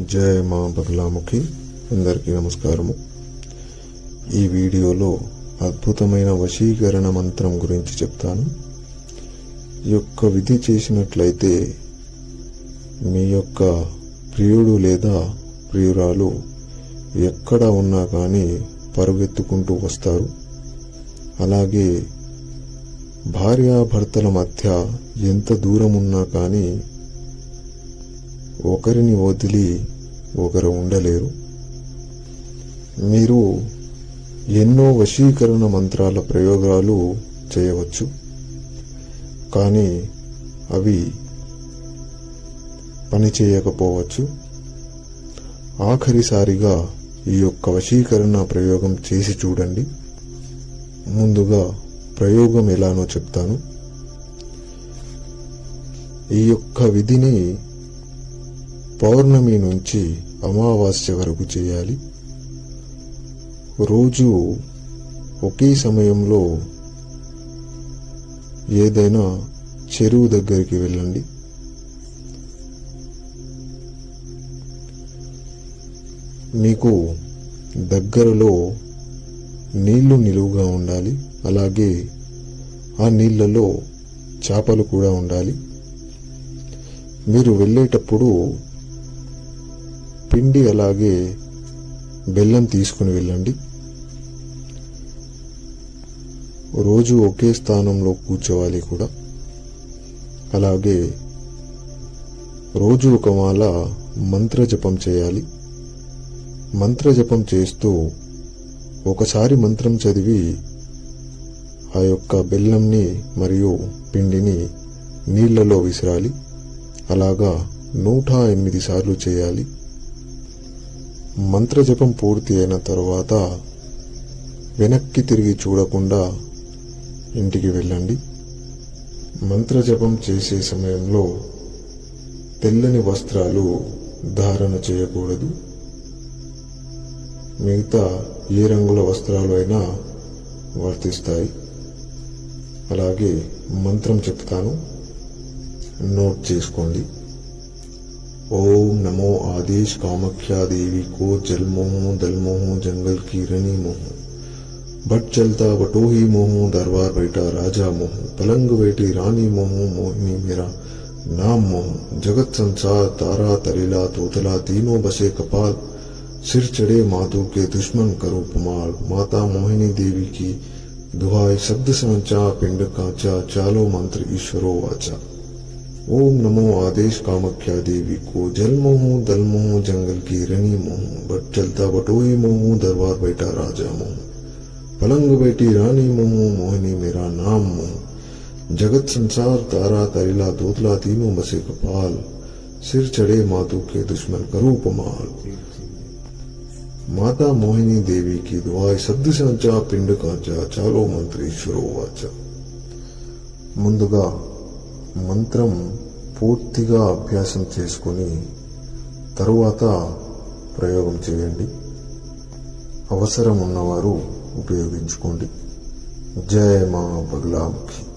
జయ మా బగలాముఖి అందరికీ నమస్కారము. ఈ వీడియోలో అద్భుతమైన వశీకరణ మంత్రం గురించి చెప్తాను. ఈ యొక్క విధి చేసినట్లయితే మీ యొక్క ప్రియుడు లేదా ప్రియురాలు ఎక్కడ ఉన్నా కానీ పరుగెత్తుకుంటూ వస్తారు. అలాగే భార్యాభర్తల మధ్య ఎంత దూరం ఉన్నా కానీ ఒకరిని వదిలి ఒకరు ఉండలేరు. మీరు ఎన్నో వశీకరణ మంత్రాల ప్రయోగాలు చేయవచ్చు. కానీ అవి పని చేయకపోవచ్చు. ఆఖరిసారిగా ఈ యొక్క వశీకరణ ప్రయోగం చేసి చూడండి. ముందుగా ప్రయోగం ఎలానో చెప్తాను. ఈ యొక్క విధిని పౌర్ణమి నుంచి అమావాస్య వరకు చేయాలి. రోజు ఒకే సమయంలో ఏదైనా చెరువు దగ్గరికి వెళ్ళండి. మీకు దగ్గరలో నీళ్ళు నిలువుగా ఉండాలి. అలాగే ఆ నీళ్ళలో చేపలు కూడా ఉండాలి. మీరు వెళ్ళేటప్పుడు పిండి అలాగే బెల్లం తీసుకుని వెళ్ళండి. రోజు ఒకే స్థానంలో కూర్చోవాలి కూడా. అలాగే రోజు ఒక మాల మంత్రజపం చేయాలి. మంత్ర జపం చేస్తూ ఒకసారి మంత్రం చదివి ఆ యొక్క బెల్లంని మరియు పిండిని నీళ్ళలో విసిరాలి. అలాగా నూట ఎనిమిది సార్లు చేయాలి. మంత్రజపం పూర్తి అయిన తరువాత వెనక్కి తిరిగి చూడకుండా ఇంటికి వెళ్ళండి. మంత్రజపం చేసే సమయంలో తెల్లని వస్త్రాలు ధారణ చేయకూడదు. మిగతా ఏ రంగుల వస్త్రాలు అయినా వర్తిస్తాయి. అలాగే మంత్రం చెప్తాను. నోట్ చేసుకోండి. ओम नमो आदेश कामख्या देवी को जल मोह दल मोह जंगल की रनी मोह। भट चलता बटो ही मोह, दरबार बैठा राजा मोह। पलंग बैठी रानी मोह, मोहिनी मेरा नाम मोह। जगत संसार, तारा तरेला, तोतला, तीनों बसे कपाल। सिर चढ़े माधु के दुश्मन करो पमाल। माता मोहिनी देवी की दुहाई, शब्द संचा, पिंड काचा, चालो मंत्र ईश्वरो वाचा। ओम नमो आदेश कामख्या देवी को। जल मोह, दल मोह, जंगल की रनी मोह, बट चलता बटोई मोह, दरबार बैठा राजा मोह। पलंग बैठी रानी मोह, मोहिनी मेरा नाम मोह। जगत संसार, तारा तरीला, दोतला तीनों बसे कपाल। सिर चढ़े मातु के दुश्मन करू पमाल। माता मोहिनी देवी की दुआ शब्द संचा, पिंड कांचा चालो मंत्री शुरू वाचा मुंदगा మంత్రం పూర్తిగా అభ్యాసం చేసుకొని తరువాత ప్రయోగం చేయండి. అవసరం ఉన్నవారు ఉపయోగించుకోండి. జయ మా బగులాముఖి.